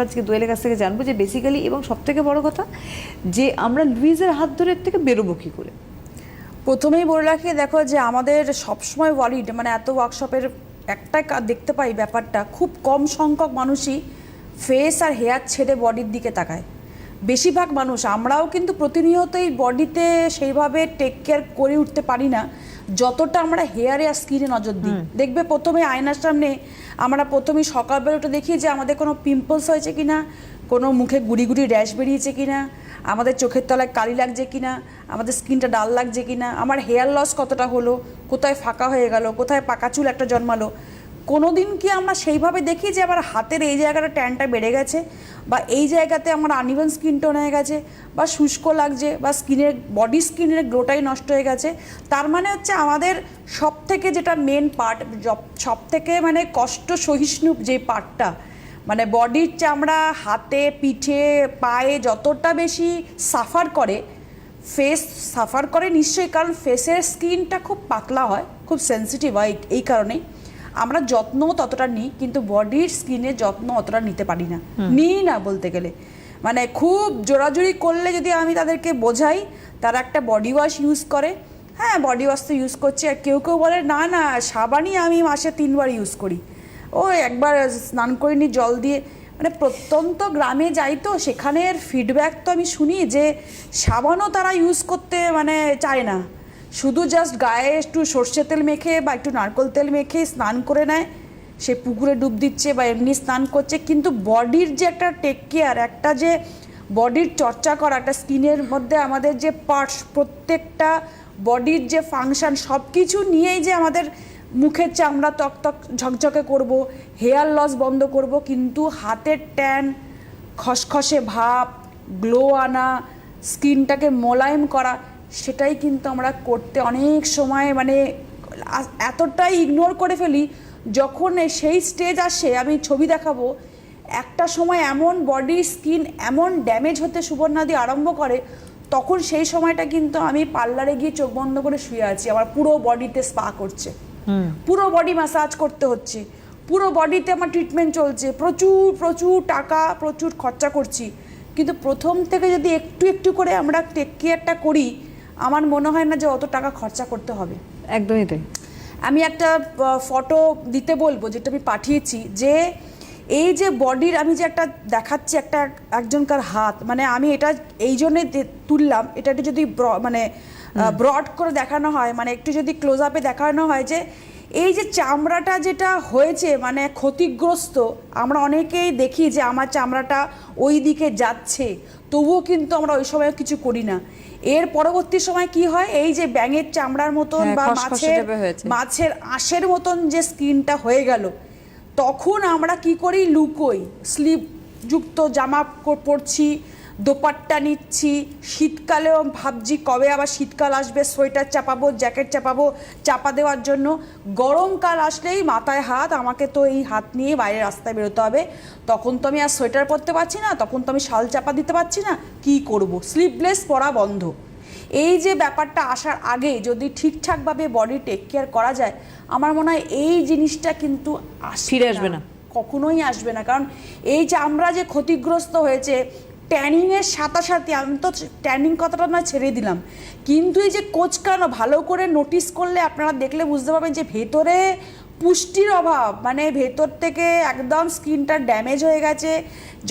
আজকে দোয়েলের কাছ থেকে জানব যে বেসিক্যালি এবং সব থেকে বড় কথা যে আমরা লুইজের হাত ধরে এর থেকে বেরোবো কি করে? প্রথমেই বলে রাখি দেখো যে আমাদের সবসময় ওয়ারিড মানে এত ওয়ার্কশপের একটাই কা- দেখতে পাই ব্যাপারটা খুব কম সংখ্যক মানুষই ফেস আর হেয়ার ছেড়ে বডির দিকে তাকায়। বেশিরভাগ মানুষ আমরাও কিন্তু প্রতিনিয়তই বডিতে সেইভাবে টেক কেয়ার করে উঠতে পারি না যতটা আমরা হেয়ারে আর স্কিনে নজর দিই। দেখবে প্রথমে আয়নার সামনে আমরা প্রথমে সকালবেলা উঠে দেখি যে আমাদের কোনো পিম্পলস হয়েছে কি না কোনো মুখে গুড়ি গুড়ি র্যাশ বেরিয়েছে কি না আমাদের চোখের তলায় কালি লাগছে কি না আমাদের স্কিনটা ডাল লাগছে কি না আমার হেয়ার লস কতটা হলো, কোথায় ফাঁকা হয়ে গেল, কোথায় পাকা চুল একটা জন্মালো কোনো দিন কি আমরা সেইভাবে দেখি যে আমার হাতের এই জায়গাটা ট্যানটা বেড়ে গেছে? বা এই জায়গাতে আমার আনিভেন স্কিন টোন হয়ে গেছে? বা শুষ্ক লাগছে? বা স্কিনের বডি স্কিনের গ্লোটাই নষ্ট হয়ে গেছে? তার মানে হচ্ছে আমাদের সব থেকে যেটা মেন পার্ট সব থেকে মানে কষ্ট সহিষ্ণু যে পার্টটা মানে বডির চামড়া, হাতে, পিঠে, পায়ে যতটা বেশি সাফার করে ফেস সাফার করে নিশ্চয়ই, কারণ ফেসের স্কিনটা খুব পাতলা হয়, খুব সেন্সিটিভ হয় এই কারণেই। আমরা যত্ন ততটা নিই কিন্তু বডির স্কিনের যত্ন অতটা নিতে পারি না। নিই না বলতে গেলে। মানে খুব জোরাজুরি করলে যদি আমি তাদেরকে বোঝাই তারা একটা বডি ওয়াশ ইউজ করে। হ্যাঁ বডি ওয়াশ তো ইউজ করছে আর কেউ কেউ বলে না না সাবানই আমি মাসে তিনবার ইউজ করি। ও একবার স্নান করিনি জল দিয়ে মানে প্রত্যন্ত গ্রামে যাই তো সেখানের ফিডব্যাক তো আমি শুনি যে সাবানও তারা ইউজ করতে মানে চায় না। শুধু জাস্ট গায়ে একটু সর্ষে তেল মেখে বা একটু নারকোল তেল মেখে স্নান করে নেয়। সে পুকুরে ডুব দিচ্ছে বা এমনি স্নান করছে। কিন্তু বডির যে একটা টেক কেয়ার একটা যে বডির চর্চা করা, একটা স্কিনের মধ্যে আমাদের যে পার্টস প্রত্যেকটা বডির যে ফাংশন সব কিছু নিয়েই যে আমাদের মুখের চামড়া তক তক ঝকঝকে করব হেয়ার লস বন্ধ করব, কিন্তু হাতের ট্যান খসখসে ভাব গ্লো আনা স্কিনটাকে মোলায়েম করা সেটাই কিন্তু আমরা করতে অনেক সময় মানে এতটাই ইগনোর করে ফেলি যখন সেই স্টেজ আসে আমি ছবি দেখাবো একটা সময় এমন বডি স্কিন এমন ড্যামেজ হতে সুবর্ণাদি আরম্ভ করে তখন সেই সময়টা কিন্তু আমি পার্লারে গিয়ে চোখ বন্ধ করে শুয়ে আছি আমার পুরো বডিতে স্পা করছে। পুরো বডি ম্যাসাজ করতে হচ্ছে পুরো বডিতে আমার ট্রিটমেন্ট চলছে প্রচুর প্রচুর টাকা প্রচুর খরচা করছি কিন্তু প্রথম থেকে যদি একটু একটু করে আমরা টেক কেয়ারটা করি আমার মনে হয় না যে অত টাকা খরচা করতে হবে। একদমই তাই। আমি একটা ফটো দিতে বলব যেটা আমি পাঠিয়েছি যে এই যে বডির আমি যে একটা দেখাচ্ছি একটা একজনকার হাত মানে আমি এটা এই জন্যে তুললাম এটা একটু যদি ব্র- মানে ব্রড করে দেখানো হয় মানে একটু যদি ক্লোজ আপে দেখানো হয় যে এই যে চামড়াটা যেটা হয়েছে মানে ক্ষতিগ্রস্ত আমরা অনেকেই দেখি যে আমার চামড়াটা ওই দিকে যাচ্ছে তবুও কিন্তু আমরা ওই সময় কিছু করি না। এর পরবর্তী সময় কি হয়? এই যে ব্যাঙের চামড়ার মতন হ্যাঁ, বা মাছের মাছের আঁশের মতন যে স্কিনটা হয়ে গেল তখন আমরা কি করি? লুকোই। স্লিপ যুক্ত জামা পড়ছি পরছি দোপাট্টা নিচ্ছি শীতকালেও ভাবছি কবে আবার শীতকাল আসবে সোয়েটার চাপাবো জ্যাকেট চাপাবো চাপা দেওয়ার জন্য। গরমকাল আসলেই মাথায় হাত আমাকে তো এই হাত নিয়ে বাইরে রাস্তায় বেরোতে হবে। তখন তো আমি আর সোয়েটার পরতে পারছি না তখন তো আমি শাল চাপা দিতে পারছি না কি করব? স্লিভলেস পরা বন্ধ। এই যে ব্যাপারটা আসার আগে যদি ঠিকঠাকভাবে বডি টেক কেয়ার করা যায় আমার মনে হয় এই জিনিসটা কিন্তু ফিরে আসবে না। কখনোই আসবে না। কারণ এই যে আমরা যে ক্ষতিগ্রস্ত হয়েছে ট্যানিংয়ের সাথে সাথে আমি তো ট্যানিং কথাটা না ছেড়ে দিলাম। কিন্তু এই যে কোচকানো, ভালো করে নোটিস করলে আপনারা দেখলে বুঝতে পারবেন যে ভেতরে পুষ্টির অভাব মানে ভেতর থেকে একদম স্কিনটা ড্যামেজ হয়ে গেছে।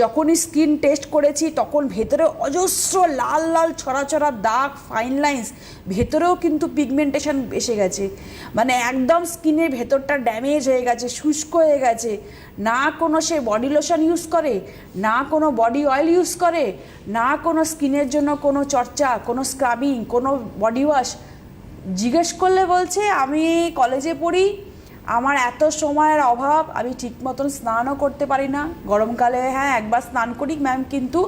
যখনই স্কিন টেস্ট করেছি, তখন ভেতরে অজস্র লাল লাল, ছড়া ছড়া, দাগ ফাইন লাইন্স ভেতরেও কিন্তু পিগমেন্টেশন এসে গেছে। মানে একদম স্কিনের ভেতরটা ড্যামেজ হয়ে গেছে, শুষ্ক হয়ে গেছে। না কোনো সে বডি লোশন ইউজ করে, না কোনো বডি অয়েল ইউজ করে, না কোনো স্কিনের জন্য কোনো চর্চা, কোনো স্ক্রাবিং কোনো বডি ওয়াশ জিজ্ঞেস করলে বলছে, আমি কলেজে পড়ি আমার এত সময়ের অভাব, আমি ঠিক মতন স্নানও করতে পারি না। গরমকালে হ্যাঁ একবার স্নান করি ম্যাম, কিন্তু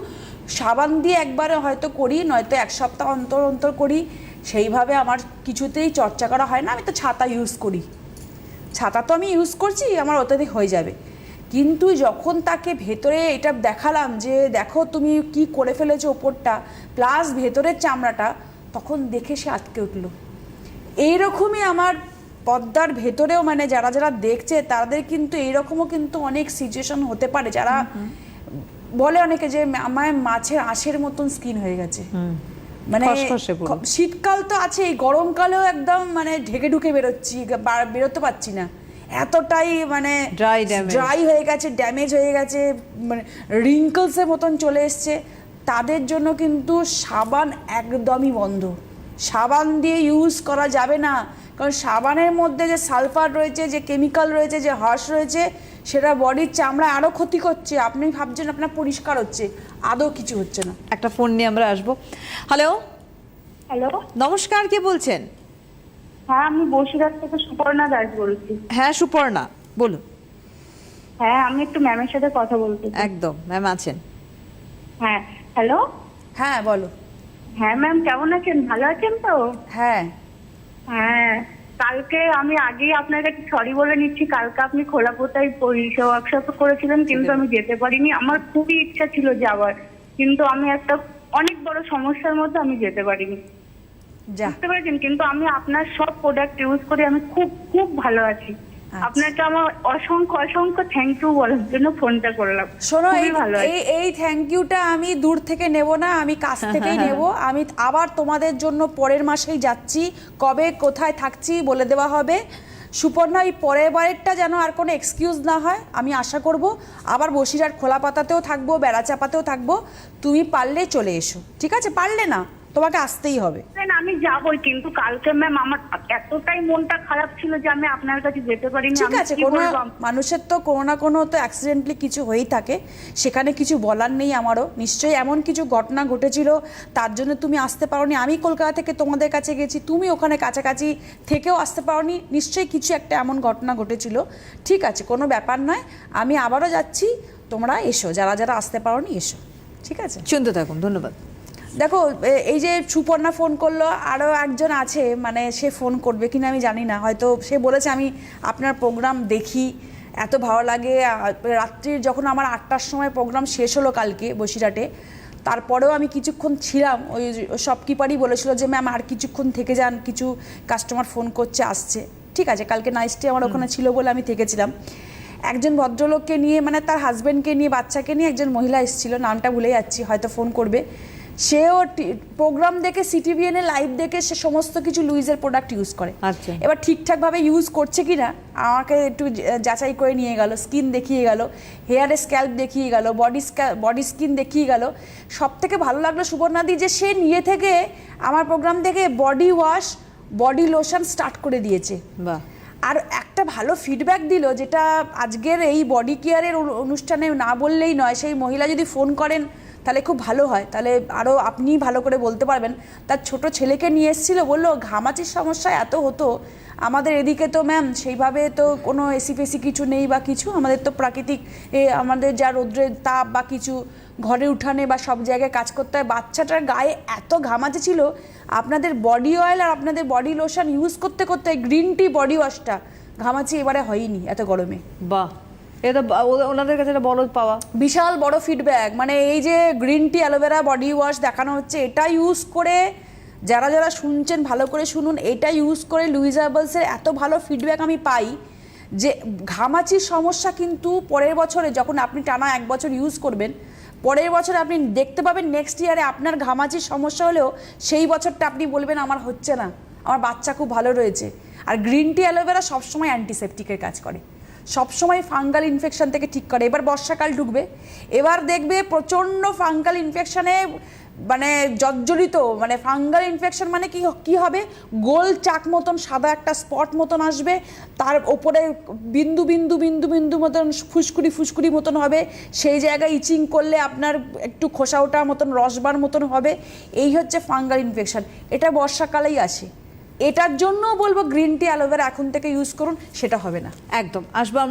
সাবান দিয়ে একবারে হয়তো করি, নয়তো এক সপ্তাহ অন্তর অন্তর করি। সেইভাবে আমার কিছুতেই চর্চা করা হয় না, আমি তো ছাতা ইউজ করি। ছাতা তো আমি ইউজ করছি, আমার অত্যাধিক হয়ে যাবে। কিন্তু যখন তাকে ভেতরে এটা দেখালাম যে, দেখো তুমি কি করে ফেলেছো ওপরটা প্লাস ভেতরের চামড়াটা, তখন দেখে সে আটকে উঠল। এইরকমই আমার পদ্মার ভেতরেও মানে যারা যারা দেখছে তাদের কিন্তু এইরকমও কিন্তু অনেক সিচুয়েশন হতে পারে। যারা বলে অনেকে যে আমার মাছের আঁশের মতন স্কিন হয়ে গেছে। মানে শীতকাল তো আছেই গরমকালেও একদম মানে ঢেকে ঢুকে বেরোচ্ছি বেরোতে পারছি না। এতটাই মানে damage. ড্রাই হয়ে গেছে ড্যামেজ হয়ে গেছে মানে রিঙ্কলসের মতন চলে এসছে। তাদের জন্য কিন্তু সাবান একদমই বন্ধ। সাবান দিয়ে ইউজ করা যাবে না। কারণ সাবানের মধ্যে যে সালফার রয়েছে যে কেমিক্যাল রয়েছে যে হর্স রয়েছে সেটা বডির চামড়া আরও ক্ষতি করছে। আপনি ভাবছেন আপনার পরিষ্কার হচ্ছে আদৌ কিছু হচ্ছে না। একটা ফোন নিয়ে আমরা আসব। হ্যালো হ্যালো নমস্কার কে বলছেন? হ্যাঁ আমি বসিরহাট থেকে সুপর্ণা দাস বলছি। হ্যাঁ সুপর্ণা বলুন। হ্যাঁ আমি একটু ম্যামের সাথে কথা বলতে একদম ম্যাম আছেন। হ্যাঁ হ্যালো হ্যাঁ বলো। হ্যাঁ ম্যাম কেমন আছেন? ভালো আছেন তো? হ্যাঁ। হ্যাঁ কালকে আমি আগেই আপনার কাছে সরি বলে নিচ্ছি। কালকে আপনি খোলাপোতায় পরিষেবা ওয়ার্কশপ করেছিলেন কিন্তু আমি যেতে পারিনি। আমার খুবই ইচ্ছা ছিল যাওয়ার কিন্তু আমি একটা অনেক বড় সমস্যার মধ্যে আমি যেতে পারিনি। বুঝতে পেরেছেন? কিন্তু আমি আপনার সব প্রোডাক্ট ইউজ করে আমি খুব খুব ভালো আছি। আপনাকে আমার অসংখ্য অসংখ্য থ্যাংক ইউ বলার জন্য ফোনটা করলাম। শোনো এই এই এই থ্যাংক ইউটা আমি দূর থেকে নেব না আমি কাছ থেকেই নেব। আমি আবার তোমাদের জন্য পরের মাসেই যাচ্ছি কবে কোথায় থাকছি বলে দেওয়া হবে। সুপর্ণা এই পরের বারেরটা যেন আর কোনো এক্সকিউজ না হয় আমি আশা করব। আবার বসিরহাট খোলা পাতাতেও থাকব বেড়া চাপাতেও থাকব। তুমি পারলে চলে এসো ঠিক আছে? পারলে না? তোমাকে আসতেই হবে। না, আমি যাবই কিন্তু কালকে ম্যাম আমার এতটাই মনটা খারাপ ছিল যে আমি আপনার কাছে যেতে পারিনি। ঠিক আছে কোনো মানুষের তো কোনো না কোনো তো অ্যাক্সিডেন্টলি কিছু হয়েই থাকে। সেখানে কিছু বলার নেই আমারও। নিশ্চয়ই এমন কিছু ঘটনা ঘটেছিল তার জন্য তুমি আসতে পারোনি। আমি কলকাতা থেকে তোমাদের কাছে গেছি তুমি ওখানে কাছাকাছি থেকেও আসতে পারোনি। নিশ্চয়ই কিছু একটা এমন ঘটনা ঘটেছিল। ঠিক আছে কোনো ব্যাপার নয়। আমি আবারও যাচ্ছি তোমরা এসো যারা যারা আসতে পারোনি এসো। ঠিক আছে? শুনতে থাকুন ধন্যবাদ। দেখো এই যে সুপর্ণা ফোন করল আরও একজন আছে মানে সে ফোন করবে কিনা আমি জানি না। হয়তো সে বলেছে আমি আপনার প্রোগ্রাম দেখি এত ভালো লাগে। রাত্রির যখন আমার আটটার সময় প্রোগ্রাম শেষ হলো কালকে বসিরহাটে তারপরেও আমি কিছুক্ষণ ছিলাম। ওই শপকিপারই বলেছিল যে ম্যাম আর কিছুক্ষণ থেকে যান কিছু কাস্টমার ফোন করছে আসছে। ঠিক আছে কালকে নাইটটি আমার ওখানে ছিল বলে আমি থেকেছিলাম। একজন ভদ্রলোককে নিয়ে মানে তার হাজব্যান্ডকে নিয়ে বাচ্চাকে নিয়ে একজন মহিলা এসেছিল নামটা ভুলে যাচ্ছি হয়তো ফোন করবে। সেও প্রোগ্রাম দেখে সিটিভিএনে লাইভ দেখে সে সমস্ত কিছু লুইজের প্রোডাক্ট ইউজ করে। আচ্ছা। এবার ঠিকঠাকভাবে ইউজ করছে কি না আমাকে একটু যাচাই করে নিয়ে গেল স্কিন দেখিয়ে গেল হেয়ারের স্ক্যাল্প দেখিয়ে গেল বডি বডি স্কিন দেখিয়ে গেল। সব থেকে ভালো লাগল সুবর্ণাদি যে সে নিয়ে থেকে আমার প্রোগ্রাম থেকে body wash body lotion start করে দিয়েছে। বাহ। আর একটা ভালো ফিডব্যাক দিল যেটা আজকের এই বডি কেয়ারের অনু- অনুষ্ঠানে না বললেই নয় সেই মহিলা যদি ফোন করেন তাহলে খুব ভালো হয়। তাহলে আরও আপনি ভালো করে বলতে পারবেন। তার ছোট ছেলেকে নিয়ে এসেছিল, বলল, ঘামাচির সমস্যা এত হতো। আমাদের এদিকে তো ম্যাম সেইভাবে তো কোনো এসি ফেসি কিছু নেই বা কিছু। আমাদের তো প্রাকৃতিক, এ, আমাদের যা রৌদ্রের তাপ বা কিছু ঘরে উঠানে বা সব জায়গায় কাজ করতে হয়। বাচ্চাটার গায়ে এত ঘামাচি ছিল। আপনাদের বডি অয়েল আর আপনাদের বডি লোশন ইউজ করতে করতে গ্রিন টি বডি ওয়াশটা ঘামাচি এবারে হয়নি এত গরমে। বাহ! এটা ওনাদের কাছে একটা বড় পাওয়া। বিশাল বড় ফিডব্যাক মানে এই যে green tea aloe vera body wash দেখানো হচ্ছে, এটা ইউজ করে যারা যারা শুনছেন, ভালো করে শুনুন, এটা ইউজ করে লুইজাবলসের এত ভালো ফিডব্যাক আমি পাই যে ঘামাচির সমস্যা কিন্তু পরের বছরে যখন আপনি টানা এক বছর ইউজ করবেন, পরের বছরে আপনি দেখতে পাবেন নেক্সট ইয়ারে আপনার ঘামাচির সমস্যা হলেও সেই বছরটা আপনি বলবেন, আমার হচ্ছে না। আমার বাচ্চা খুব ভালো রয়েছে। আর গ্রিন টি অ্যালোভেরা সবসময় অ্যান্টিসেপটিকের কাজ করে। সবসময় ফাঙ্গাল ইনফেকশান থেকে ঠিক করে। এবার বর্ষাকাল ঢুকবে। এবার দেখবে প্রচণ্ড ফাঙ্গাল ইনফেকশানে মানে জর্জরিত মানে ফাঙ্গাল ইনফেকশন মানে কি কি হবে? গোল চাক মতন, সাদা একটা স্পট মতন আসবে। তার ওপরে বিন্দু বিন্দু বিন্দু বিন্দু মতন ফুসকুড়ি ফুসকুড়ি মতন হবে। সেই জায়গায় ইচিং করলে আপনার একটু খোসা ওঠা মতন, রসবার মতন হবে। এই হচ্ছে ফাঙ্গাল ইনফেকশন এটা বর্ষাকালেই আসে এটার জন্য বলব গ্রিন টি অ্যালোভেরা এখন থেকে ইউজ করুন, সেটা হবে না। একদম, আসব আমরা